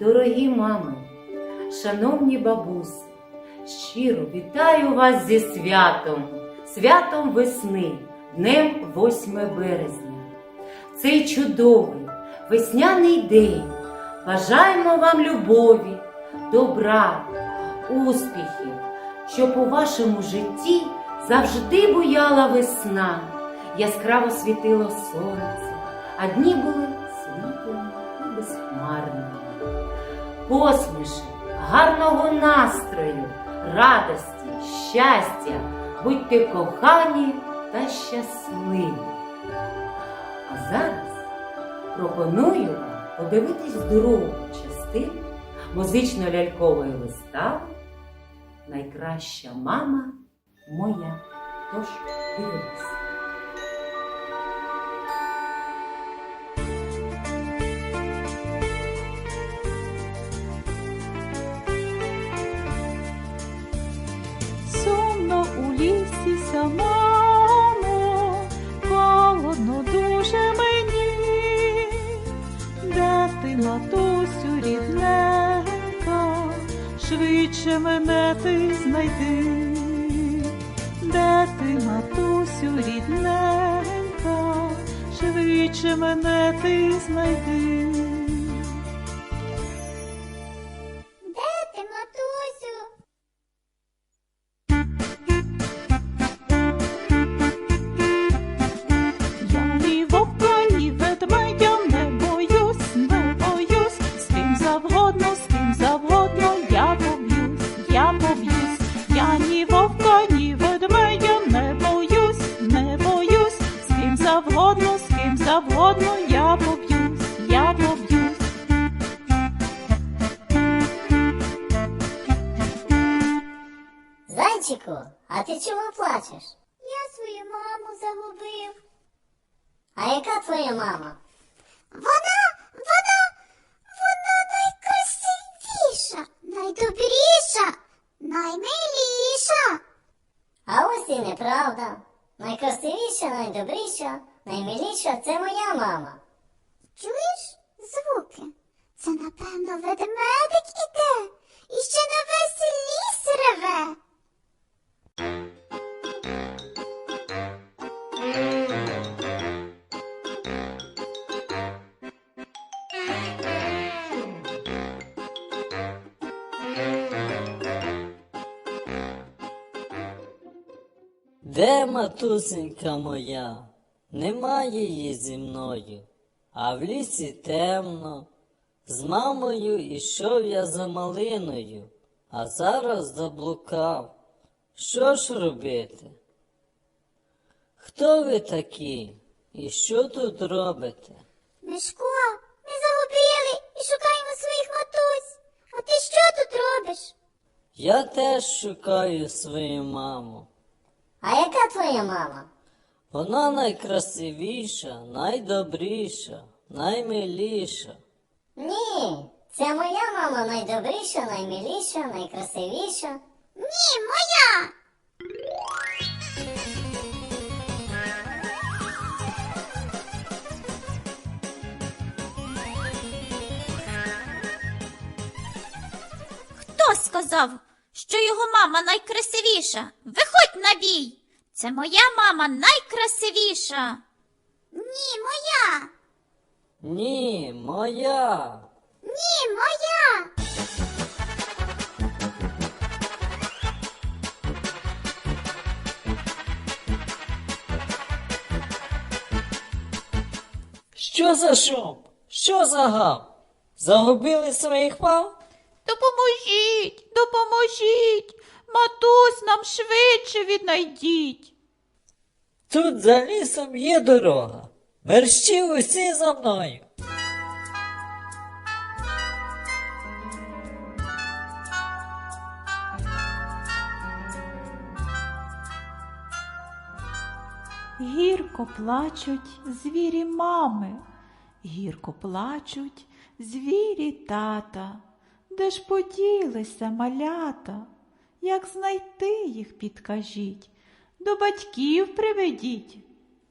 Дорогі мами, шановні бабуси, щиро вітаю вас зі святом, святом весни, днем 8 березня. Цей чудовий весняний день. Бажаємо вам любові, добра, успіхів, щоб у вашому житті завжди буяла весна, яскраво світило сонце, а дні були і безхмарними. Гарного настрою, радості, щастя, будьте кохані та щасливі. А зараз пропоную вам подивитись другу частину музично-лялькової вистави Найкраща мама моя. Тож дивимось. Швидше мене ти знайди, де ти, матусю, рідненька, швидше мене ти знайди. Зайчику, а ти чому плачеш? Я свою маму загубив. А яка твоя мама? Вона, вона, вона найкрасивіша, найдобріша, наймиліша. А ось і неправда. Найкрасивіша, найдобріша, наймиліша це моя мама. Чуєш звуки? Це, напевно, ведмедик іде і ще на весь ліс реве. Де матусенька моя? Немає її зі мною, а в лісі темно. З мамою ішов я за малиною, а зараз заблукав. Що ж робити? Хто ви такі? І що тут робите? Мишко, ми загубили і шукаємо своїх матусь. А ти що тут робиш? Я теж шукаю свою маму. А яка твоя мама? Вона найкрасивіша, найдобріша, наймиліша. Ні, це моя мама найдобріша, наймиліша, найкрасивіша. Ні, моя. Хто сказав, що його мама найкрасивіша? Виходь на бій. Це моя мама найкрасивіша. Ні, моя. Ні, моя. Ні, моя. Що за шум? Що за гам? Загубили своїх пав? Допоможіть, допоможіть, матусь нам швидше віднайдіть. Тут за лісом є дорога. Мерщі усі за мною. Гірко плачуть звірі мами, гірко плачуть звірі тата. Де ж поділися малята? Як знайти їх, підкажіть, до батьків приведіть.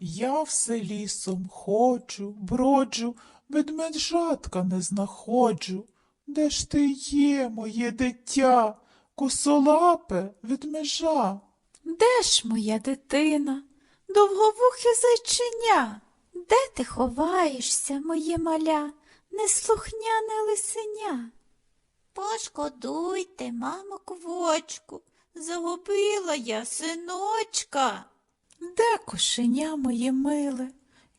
Я все лісом ходжу, броджу, ведмеджатка не знаходжу. Де ж ти є, моє дитя, косолапе ведмежа? Де ж моя дитина, довговухе зайчиня? Де ти ховаєшся, моє маля, неслухняне лисеня? Пошкодуйте, мамо, квочку, загубила я синочка. Де кошеня моє миле?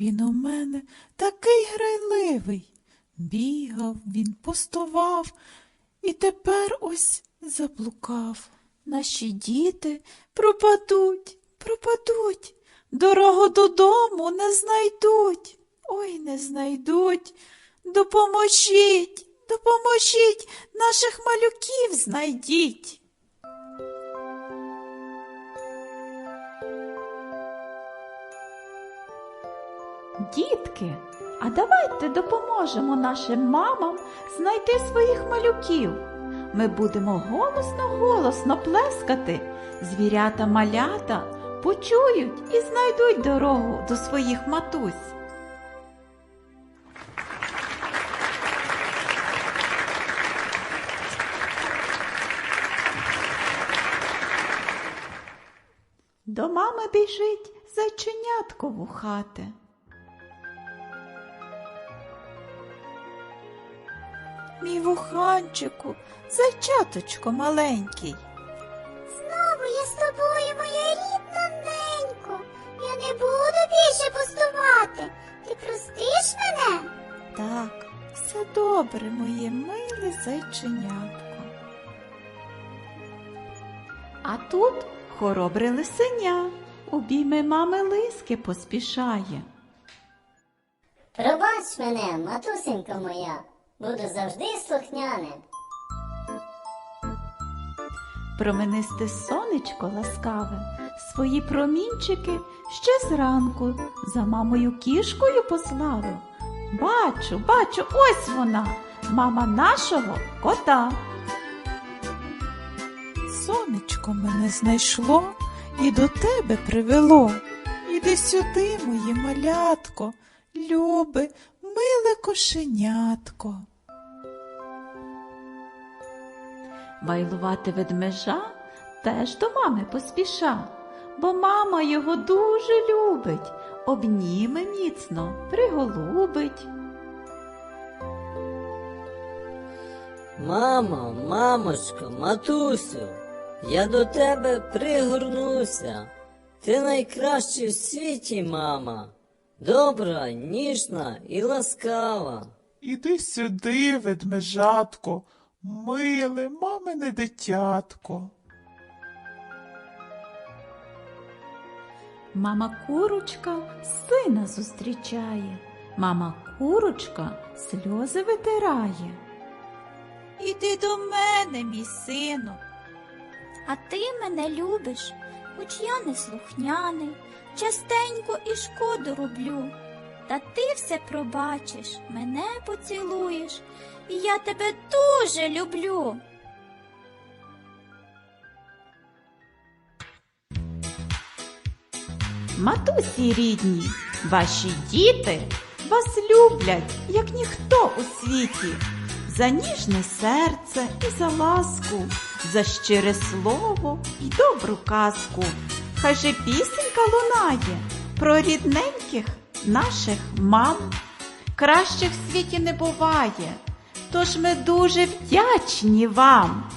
Він у мене такий грайливий. Бігав, він пустував і тепер ось заблукав. Наші діти пропадуть, пропадуть, дорогу додому не знайдуть. Ой, не знайдуть. Допоможіть, допоможіть, наших малюків знайдіть. Дітки, а давайте допоможемо нашим мамам знайти своїх малюків. Ми будемо голосно-голосно плескати. Звірята малята почують і знайдуть дорогу до своїх матусь. До мами біжить зайченятко вухате. Мій вуханчику, зайчаточко маленький. Знову я з тобою, моя рідна. Я не буду більше пустувати. Ти простиш мене? Так, все добре, моє миле зайченятко. А тут хоробре лисеня, обійми мами лиски поспішає. Пробач мене, матусенько моя, буду завжди слухняним. Променисте сонечко ласкаве, свої промінчики ще зранку за мамою кішкою послало. Бачу, бачу, ось вона, мама нашого кота. Сонечко мене знайшло і до тебе привело. Іди сюди, моє малятко, любе, миле кошенятко. Вайлувати ведмежа теж до мами поспіша, бо мама його дуже любить, обніме міцно, приголубить. Мамо, мамочко, матусю, я до тебе пригорнуся. Ти найкраща в світі, мама, добра, ніжна і ласкава. Іди сюди, ведмежатко, миле, мамине дитятко. Мама курочка сина зустрічає, мама курочка сльози витирає. Іди до мене, мій сину. А ти мене любиш, хоч я не слухняний, частенько і шкоду роблю. Та ти все пробачиш, мене поцілуєш, і я тебе дуже люблю. Матусі рідні, ваші діти вас люблять, як ніхто у світі, за ніжне серце і за ласку, за щире слово і добру казку. Хай же пісенька лунає про рідненьких наших мам. Кращих в світі не буває, тож ми дуже вдячні вам.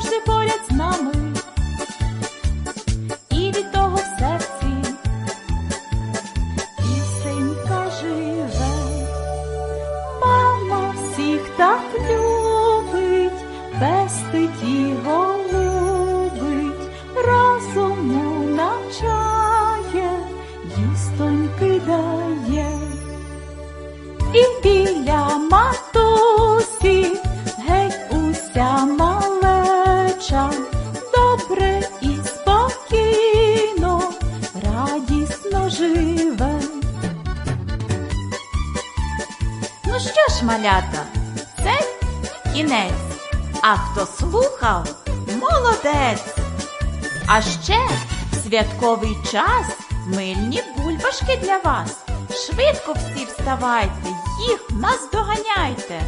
завжди поряд з нами, і від того в серці пісенька живе, мама всіх так любить, пестить і голубить, разуму навчає, їстоньки дає. І кінець. А хто слухав, молодець. А ще святковий час мильні бульбашки для вас. Швидко всі вставайте, їх наздоганяйте.